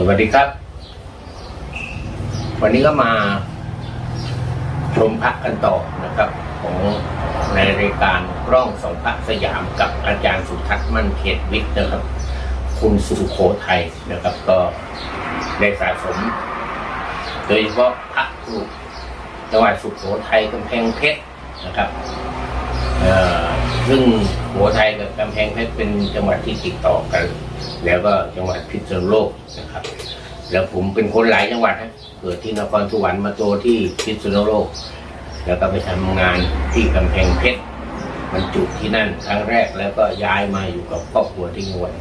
สวัสดีครับ วันนี้ก็มาชมพระกันต่อนะครับ ของในรายการกล้องสองพระสยามกับอาจารย์สุทัศน์มั่นเขตวิทย์นะครับ คุณสุโขทัยนะครับ ก็ได้สะสม โดยเฉพาะพระครูจังหวัดสุโขทัยกำแพงเพชรนะครับเอ่อซึ่งสุโขทัยกับกำแพงเพชรเป็นจังหวัดที่ติดต่อกัน แล้วก็จังหวัดพิษณุโลกนะครับ แล้วผมเป็นคนหลายจังหวัดนะเกิดที่นครสวรรค์มาโตที่พิษณุโลก แล้วก็ไปทำงานที่กำแพงเพชรบรรจุที่นั่นครั้งแรกแล้วก็ย้ายมาอยู่กับครอบครัวที่จังหวัด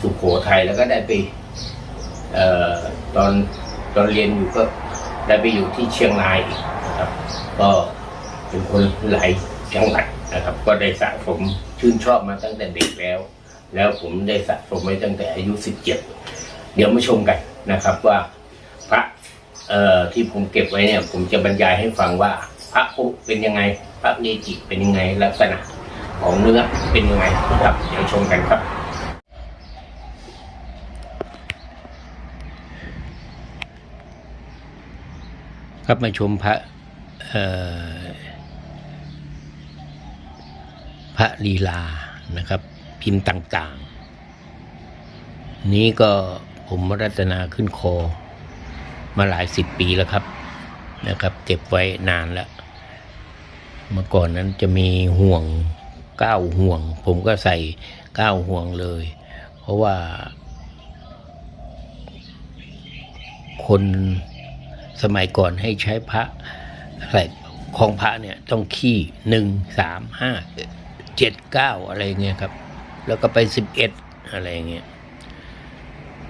สุโขทัยแล้วก็ได้ไปออตอนตอนเรียนอยู่ก็ได้ไปอยู่ที่เชียงรายนะครับ ก็เป็นคนหลายจังหวัดนะครับ ก็ได้สะสมชื่นชอบมาตั้งแต่เด็กแล้ว แล้วผมได้สะสมไว้ตั้งแต่อายุสิบเจ็ดเดี๋ยวมาชมกันนะครับว่าพระเอ่อที่ผมเก็บไว้เนี่ย ผมจะบรรยายให้ฟังว่า พระพุเป็นยังไง พระเนจิเป็นยังไงลักษณะของเนื้อเป็นยังไงนะครับ เดี๋ยวชมกันครับครับมาชมพระเอ่อพระลีลานะครับ พิมพ์ต่างๆ นี้ก็ผมรัตนาขึ้นคอ มาหลายสิบปีแล้วครับนะครับ เก็บไว้นานแล้ว เมื่อก่อนนั้นจะมีห่วงเก้าห่วง ผมก็ใส่เก้าห่วงเลย เพราะว่า คนสมัยก่อนให้ใช้พระอะไรของพระเนี่ยต้องขี้หนึ่งสามห้าเจ็ดเก้าอะไรเงี้ยครับ แล้วก็ไปสิบเอ็ดอะไรเงี้ย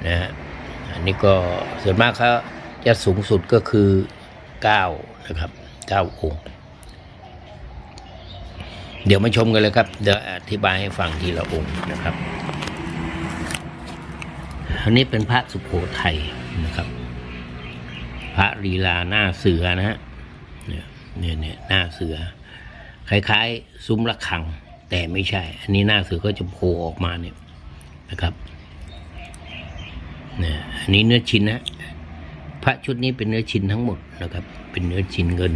นะฮะอันนี้ก็ส่วนมากเขาจะสูงสุดก็คือเก้านะครับเก้าองค์ เดี๋ยวมาชมกันเลยครับ เดี๋ยวอธิบายให้ฟังทีละองค์นะครับ อันนี้เป็นพระสุโขทัยนะครับ พระลีลาหน้าเสือนะฮะเนี่ยเนี่ยเนี่ยหน้าเสือ คล้ายๆ ซุ้มระฆัง แต่ไม่ใช่ อันนี้หน้าเสือก็จะโผล่ออกมาเนี่ยนะครับนี่อันนี้เนื้อชิ้นนะพระชุดนี้เป็นเนื้อชิ้นทั้งหมดนะครับ เป็นเนื้อชิ้นเงิน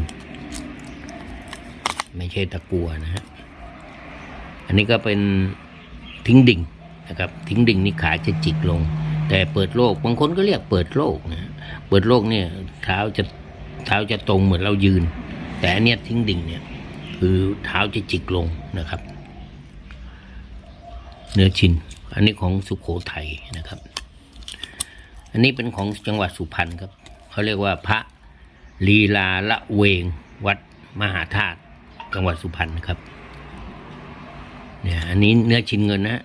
ไม่ใช่ตะกัวนะฮะอันนี้ก็เป็นทิ้งดิ่งนะครับ ทิ้งดิ่งนี่ขาจะจิกลง แต่เปิดโลกบางคนก็เรียกเปิดโลกนะเปิดโลกเนี่ยเท้าจะเท้าจะตรงเหมือนเรายืน แต่อันเนี้ยทิ้งดิ่งเนี่ยคือเท้าจะจิกลงนะครับ เนื้อชินอันนี้ของสุขโขทัยนะครับ อันนี้เป็นของจังหวัดสุพรรณครับเขาเรียกว่าพระลีลาละเวง วัดมหาธาตุจังหวัดสุพรรณครับเนี่ยอันนี้เนื้อชิ้นเงินนะ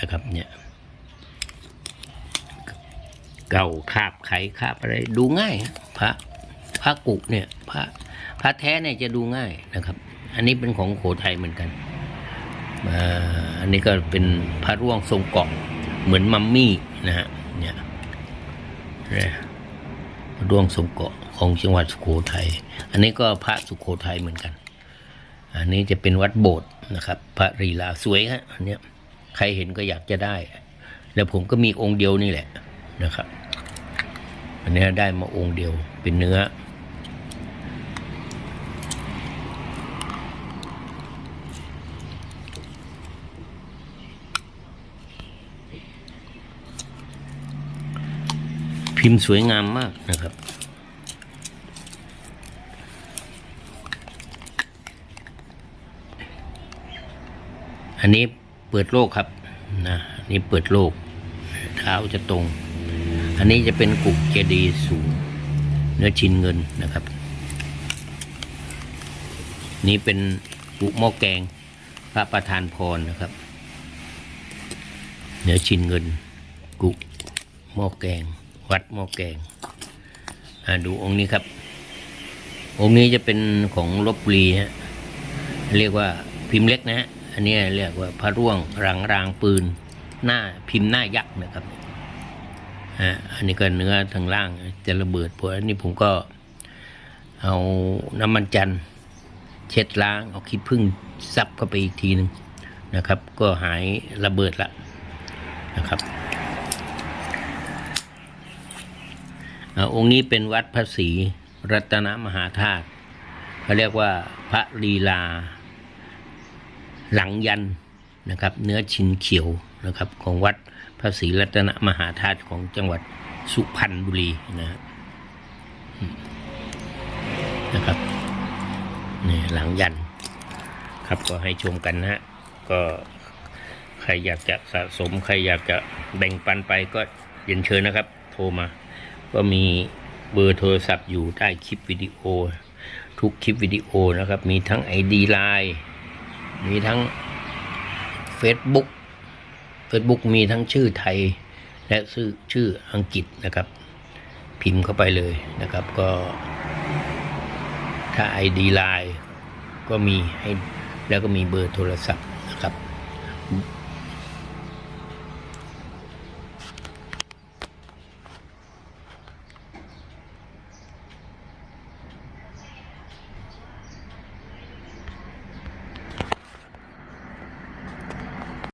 นะครับเนี่ยเก่าคาบไขคาบอะไรดูง่ายพระพระกุเนี่ยพระพระแท้เนี่ยจะดูง่ายนะครับ อันนี้เป็นของโขทัยเหมือนกัน อันนี้ก็เป็นพระร่วงทรงเกาะเหมือนมัมมี่นะฮะเนี่ยเนี่ยพระร่วงทรงเกาะของจังหวัดสุโขทัย อันนี้ก็พระสุโขทัยเหมือนกัน อันนี้จะเป็นวัดโบสถ์นะครับ พระรีลาสวยฮะอันเนี้ยใครเห็นก็อยากจะได้ แล้วผมก็มีองค์เดียวนี่แหละนะครับ อันนี้ได้มาองค์เดียวเป็นเนื้อ พิมพ์สวยงามมากนะครับ อันนี้เปิดโลกครับนะนนี้เปิดโลก เท้าจะตรง อันนี้จะเป็นกุกเจดีสูงเนื้อชิ้นเงินนะครับ นี่เป็นกุกหม้อแกงพระประธานพรนะครับ เนื้อชิ้นเงินกุกหม้อแกง วัดหม้อแกงอ่าดูองค์นี้ครับ องค์นี้จะเป็นของลบบุรีฮะเรียกว่าพิมพ์เล็กนะฮะอันนี้เรียกว่าพระร่วงรังรางปืน หน้าพิมพ์หน้ายักษ์นะครับอ่าอันนี้ก็เนื้อทางล่างจะระเบิดพวกอันนี้ผมก็เอาน้ำมันจันเช็ดล้างเอาขี้ผึ้งซับเข้าไปอีกทีหนึ่งนะครับ ก็หายระเบิดละนะครับ องค์นี้เป็นวัดพระศรีรัตนมหาธาตุเขาเรียกว่าพระลีลา หลังยันนะครับ เนื้อชินเขียวนะครับ ของวัดพระศรีรัตนมหาธาตุของจังหวัดสุพรรณบุรีนะครับนะครับนี่หลังยันครับก็ให้ชมกันนะฮะก็ใครอยากจะสะสม ใครอยากจะแบ่งปันไปก็เรียนเชิญนะครับ โทรมา ก็มีเบอร์โทรศัพท์อยู่ใต้คลิปวิดีโอ ทุกคลิปวิดีโอนะครับ มีทั้ง ID Line มีทั้ง Facebook Facebook มีทั้งชื่อไทย และชื่อชื่ออังกฤษนะครับ พิมพ์เข้าไปเลยนะครับก็ถ้า ID Line ก็มีให้แล้วก็มีเบอร์โทรศัพท์นะครับ